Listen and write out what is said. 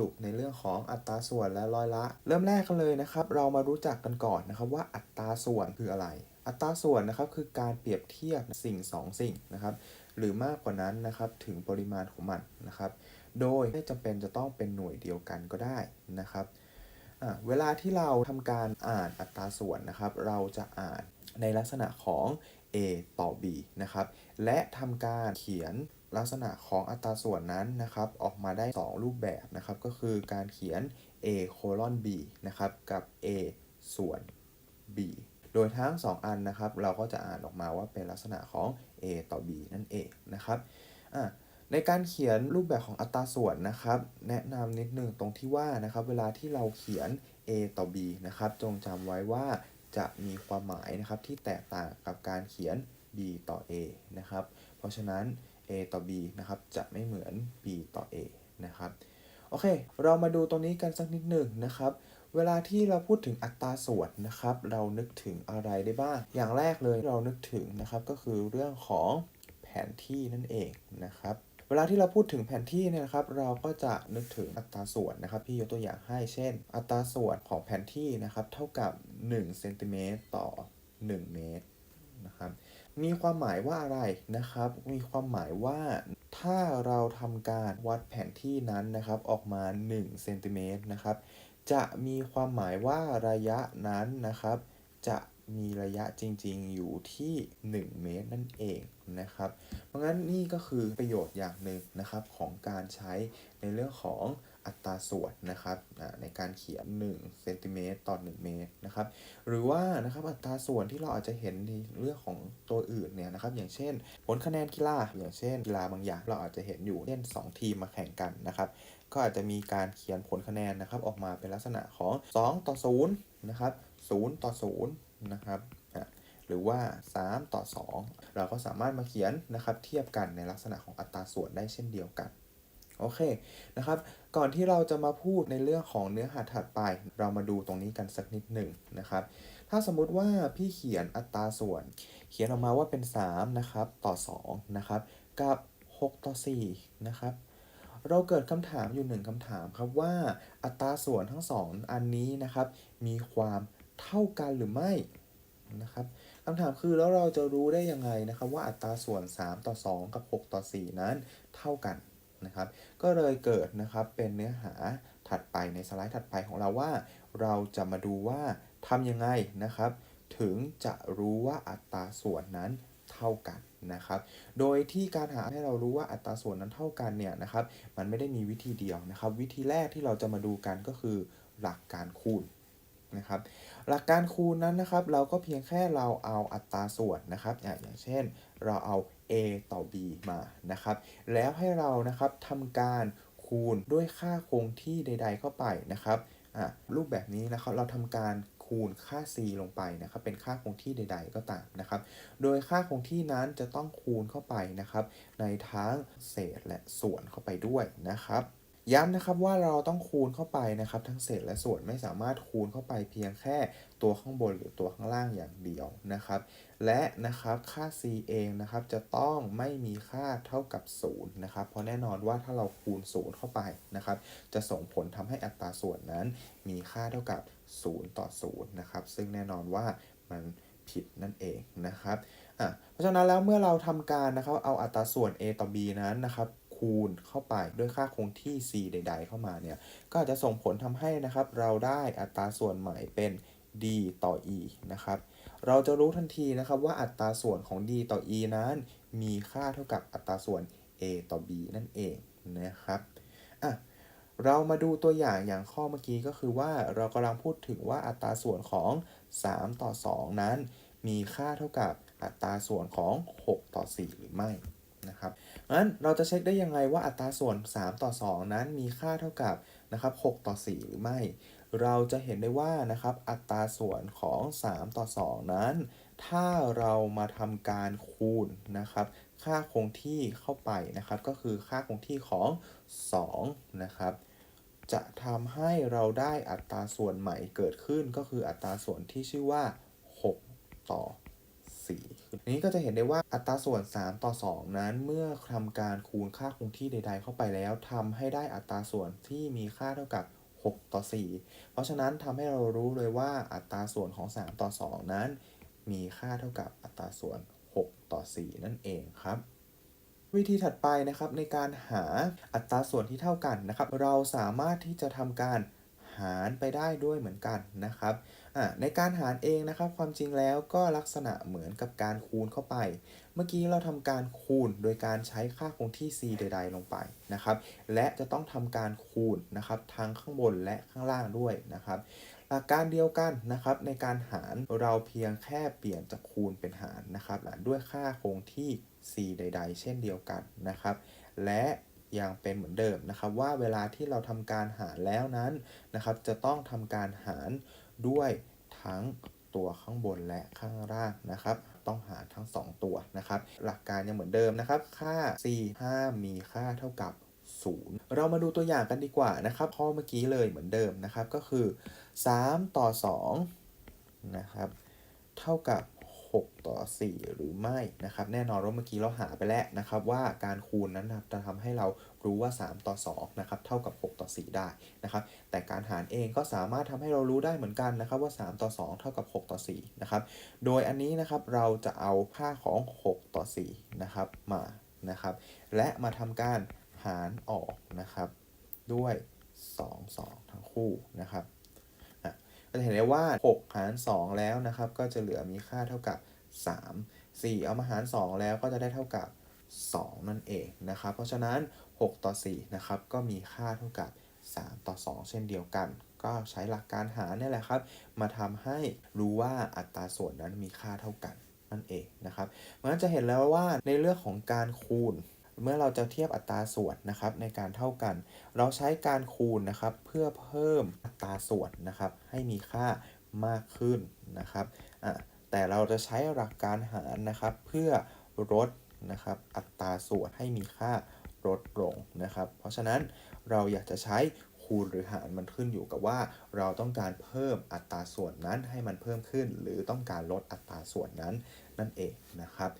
รุปในเรื่องของอัตราส่วนและร้อยละ เริ่มแรกกันเลยนะครับ เรามารู้จักกันก่อนนะครับว่าอัตราส่วนคืออะไร อัตราส่วนนะครับคือการเปรียบเทียบสิ่งสองสิ่งนะครับหรือมากกว่านั้นนะครับถึงปริมาณของมันนะครับ โดยไม่จำเป็นจะต้องเป็นหน่วยเดียวกันก็ได้นะครับเวลาที่เราทำการอ่านอัตราส่วนนะครับ เราจะอ่านในลักษณะของ a ต่อ b นะครับและทำการเขียนลักษณะของอัตราส่วนนั้นนะครับออกมาได้ 2 รูปแบบนะครับก็คือการเขียน a colon b นะครับกับ a ส่วน b โดยทั้ง 2 อันนะครับเราก็จะอ่านออกมาว่าเป็นลักษณะของ a ต่อ b นั่นเองนะครับในการเขียนรูปแบบของอัตราส่วนนะครับ แนะนำนิดนึงตรงที่ว่านะครับเวลาที่เราเขียน a ต่อ b นะครับจงจำไว้ว่า จะมีความหมายนะครับที่แตกต่างกับการเขียน b ต่อ a นะครับ เพราะฉะนั้น a ต่อ b นะครับจะไม่เหมือน b ต่อ a นะครับ โอเค เรามาดูตรงนี้กันสักนิดหนึ่งนะครับ เวลาที่เราพูดถึงอัตราส่วนนะครับ เรานึกถึงอะไรได้บ้าง อย่างแรกเลยเรานึกถึงนะครับก็คือเรื่องของแผนที่นั่นเองนะครับ ลาที่เราพูดถึงแผนที่เนี่ยนะครับเราก็จะนึกถึงอัตราส่วนนะครับพี่ยกตัวอย่างให้เช่น อัตราส่วนของแผนที่นะครับเท่ากับ1เซนติเมตรต่อ 1 เมตรนะครับมีความหมายว่าอะไรนะครับ มีความหมายว่าถ้าเราทำการวัดแผนที่นั้นนะครับออกมา1เซนติเมตรนะครับจะมีความหมายว่าระยะนั้นนะครับจะ มีระยะจริงๆอยู่ที่ 1 เมตรนั่นเองนะครับ เพราะงั้นนี่ก็คือประโยชน์อย่างหนึ่งนะครับของการใช้ในเรื่องของอัตราส่วนนะครับในการเขียน1เซนติเมตรต่อ 1 เมตรนะครับหรือว่านะครับอัตราส่วนที่เราอาจจะเห็นในเรื่องของตัวอื่นเนี่ยนะครับอย่างเช่น ผลคะแนนกีฬาอย่างเช่นกีฬาบางอย่าง เราอาจจะเห็นอยู่เช่น 2 ทีมมาแข่งกันนะครับก็อาจจะมีการเขียนผลคะแนนนะครับออกมาเป็นลักษณะของ 2 ต่อ0นะครับ0ต่อ0 นะครับหรือว่า 3 ต่อ 2 เราก็สามารถมาเขียนนะครับเทียบกันในลักษณะของอัตราส่วนได้เช่นเดียวกันโอเคนะครับ ก่อนที่เราจะมาพูดในเรื่องของเนื้อหาถัดไป เรามาดูตรงนี้กันสักนิดหนึ่งนะครับ ถ้าสมมุติว่าพี่เขียนอัตราส่วน เขียนออกมาว่าเป็น3นะครับต่อ2นะครับกับ 6 ต่อ4นะครับเราเกิดคำถามอยู่หนึ่งคำถามครับว่าอัตราส่วนทั้งสองอันนี้นะครับ มีความ เท่ากันหรือไม่นะครับคำถามคือแล้วเราจะรู้ได้ยังไงนะครับว่าอัตราส่วน 3 ต่อ 2 กับ 6 ต่อ 4 นั้นเท่ากันนะครับ ก็เลยเกิดนะครับเป็นเนื้อหาถัดไปในสไลด์ถัดไปของเราว่า เราจะมาดูว่าทำยังไงนะครับ ถึงจะรู้ว่าอัตราส่วนนั้นเท่ากันนะครับ โดยที่การหาให้เรารู้ว่าอัตราส่วนนั้นเท่ากันเนี่ยนะครับ มันไม่ได้มีวิธีเดียวนะครับ วิธีแรกที่เราจะมาดูกันก็คือหลักการคูณ นะครับ หลักการคูณนั้นนะครับ เราก็เพียงแค่เราเอาอัตราส่วนนะครับอะอย่างเช่นเราเอา a ต่อ b มานะครับ แล้วให้เรานะครับทำการคูณด้วยค่าคงที่ใด ๆ เข้าไปนะครับอะรูปแบบนี้นะครับเราทำการคูณค่า c ลงไปนะครับ เป็นค่าคงที่ใด ๆ ก็ตามนะครับ โดยค่าคงที่นั้นจะต้องคูณเข้าไปนะครับ ในทั้งเศษและส่วนเข้าไปด้วยนะครับ ย้ำนะครับว่าเราต้องคูณเข้าไปนะครับ ทั้งเศษและส่วนไม่สามารถคูณเข้าไปเพียงแค่ตัวข้างบนหรือตัวข้างล่างอย่างเดียวนะครับ และนะครับค่า c เองนะครับจะต้องไม่มีค่าเท่ากับ0นะครับเพราะแน่นอนว่าถ้าเราคูณ 0 เข้าไปนะครับ จะส่งผลทำให้อัตราส่วนนั้นมีค่าเท่ากับ 0 ต่อ0นะครับซึ่งแน่นอนว่ามันผิดนั่นเองนะครับเพราะฉะนั้นแล้วเมื่อเราทำการนะครับเอาอัตราส่วน a ต่อ b นั้นนะครับ คูณเข้าไปด้วยค่าคงที่ c ใด ๆ เข้ามาเนี่ย ก็อาจจะส่งผลทำให้นะครับ เราได้อัตราส่วนใหม่เป็น d ต่อ e นะครับ เราจะรู้ทันทีนะครับว่าอัตราส่วนของ d ต่อ e นั้น มีค่าเท่ากับอัตราส่วน a ต่อ b นั่นเองนะครับ อะ เรามาดูตัวอย่างอย่างข้อเมื่อกี้ก็คือว่าเรากำลังพูดถึงว่าอัตราส่วนของ 3 ต่อ 2 นั้น มีค่าเท่ากับอัตราส่วนของ 6 ต่อ 4 หรือไม่ นะครับงั้นเราจะเช็คได้ยังไงว่าอัตราส่วน 3 ต่อ 2 นั้นมีค่าเท่ากับนะครับ6ต่อ 4 หรือไม่ เราจะเห็นได้ว่านะครับอัตราส่วนของ 3 ต่อ 2 นั้น ถ้าเรามาทำการคูณนะครับค่าคงที่เข้าไปนะครับ ก็คือค่าคงที่ของ 2 นะครับ จะทำให้เราได้อัตราส่วนใหม่เกิดขึ้นก็คืออัตราส่วนที่ชื่อว่า 6 ต่อ นอันนี้ก็จะเห็นได้ว่าอัตราส่วน 3 ต่อ 2 นั้น เมื่อทำการคูณค่าคงที่ใด ๆ เข้าไปแล้วทำให้ได้อัตราส่วนที่มีค่าเท่ากับ 6 ต่อ 4 เพราะฉะนั้นทำให้เรารู้เลยว่าอัตราส่วนของ 3 ต่อ 2 นั้น มีค่าเท่ากับอัตราส่วน 6 ต่อ 4 นั่นเองครับวิธีถัดไปนะครับในการหาอัตราส่วนที่เท่ากันนะครับ เราสามารถที่จะทำการหารไปได้ด้วยเหมือนกันนะครับ ในการหารเองนะครับ ความจริงแล้วก็ลักษณะเหมือนกับการคูณเข้าไป เมื่อกี้เราทำการคูณโดยการใช้ค่าคงที่ c ใด ๆ ลงไปนะครับ และจะต้องทำการคูณนะครับทั้งข้างบนและข้างล่างด้วยนะครับหลักการเดียวกันนะครับในการหารเราเพียงแค่เปลี่ยนจากคูณเป็นหารนะครับด้วยค่าคงที่ c ใด ๆ เช่นเดียวกันนะครับ และ ยังเป็นเหมือนเดิมนะครับ ว่าเวลาที่เราทำการหารแล้วนั้นนะครับ จะต้องทำการหารด้วยทั้งตัวข้างบนและข้างล่างนะครับ ต้องหารทั้ง 2 ตัวนะครับ หลักการยังเหมือนเดิมนะครับ ค่า c 5มีค่าเท่ากับ 0 เรามาดูตัวอย่างกันดีกว่านะครับข้อเมื่อกี้เลยเหมือนเดิมนะครับก็คือ 3 ต่อ2นะครับเท่ากับ 6 ต่อ 4 หรือไม่นะครับแน่นอนว่าเมื่อกี้เราหาไปแล้วนะครับว่าการคูณนั้นนะครับจะทำให้เรารู้ว่า 3 ต่อ2นะครับเท่ากับ 6 ต่อ 4 ได้นะครับแต่การหารเองก็สามารถทำให้เรารู้ได้เหมือนกันนะครับว่า 3 ต่อ 2 เท่ากับ 6 ต่อ4นะครับโดยอันนี้นะครับเราจะเอาค่าของ 6 ต่อ4นะครับมานะครับและมาทำการหารออกนะครับด้วย 2 2 ทั้งคู่นะครับ จะเห็นได้ว่า 6 หาร 2 แล้วนะครับ ก็จะเหลือมีค่าเท่ากับ 3 4 เอามาหาร 2 แล้วก็จะได้เท่ากับ 2 นั่นเองนะครับ เพราะฉะนั้น 6 ต่อ 4 นะครับ ก็มีค่าเท่ากับ 3 ต่อ 2 เช่นเดียวกัน ก็ใช้หลักการหารนี่แหละครับ มาทำให้รู้ว่าอัตราส่วนนั้นมีค่าเท่ากันนั่นเองนะครับเพราะฉะนั้นจะเห็นแล้วว่าในเรื่องของการคูณ เมื่อเราจะเทียบอัตราส่วนนะครับในการเท่ากัน เราใช้การคูณนะครับ เพื่อเพิ่มอัตราส่วนนะครับ ให้มีค่ามากขึ้นนะครับแต่เราจะใช้หลักการหารนะครับ เพื่อลดนะครับอัตราส่วนให้มีค่าลดลงนะครับ เพราะฉะนั้นเราอยากจะใช้คูณหรือหารมันขึ้นอยู่กับว่า เราต้องการเพิ่มอัตราส่วนนั้นให้มันเพิ่มขึ้น หรือต้องการลดอัตราส่วนนั้นนั่นเองนะครับ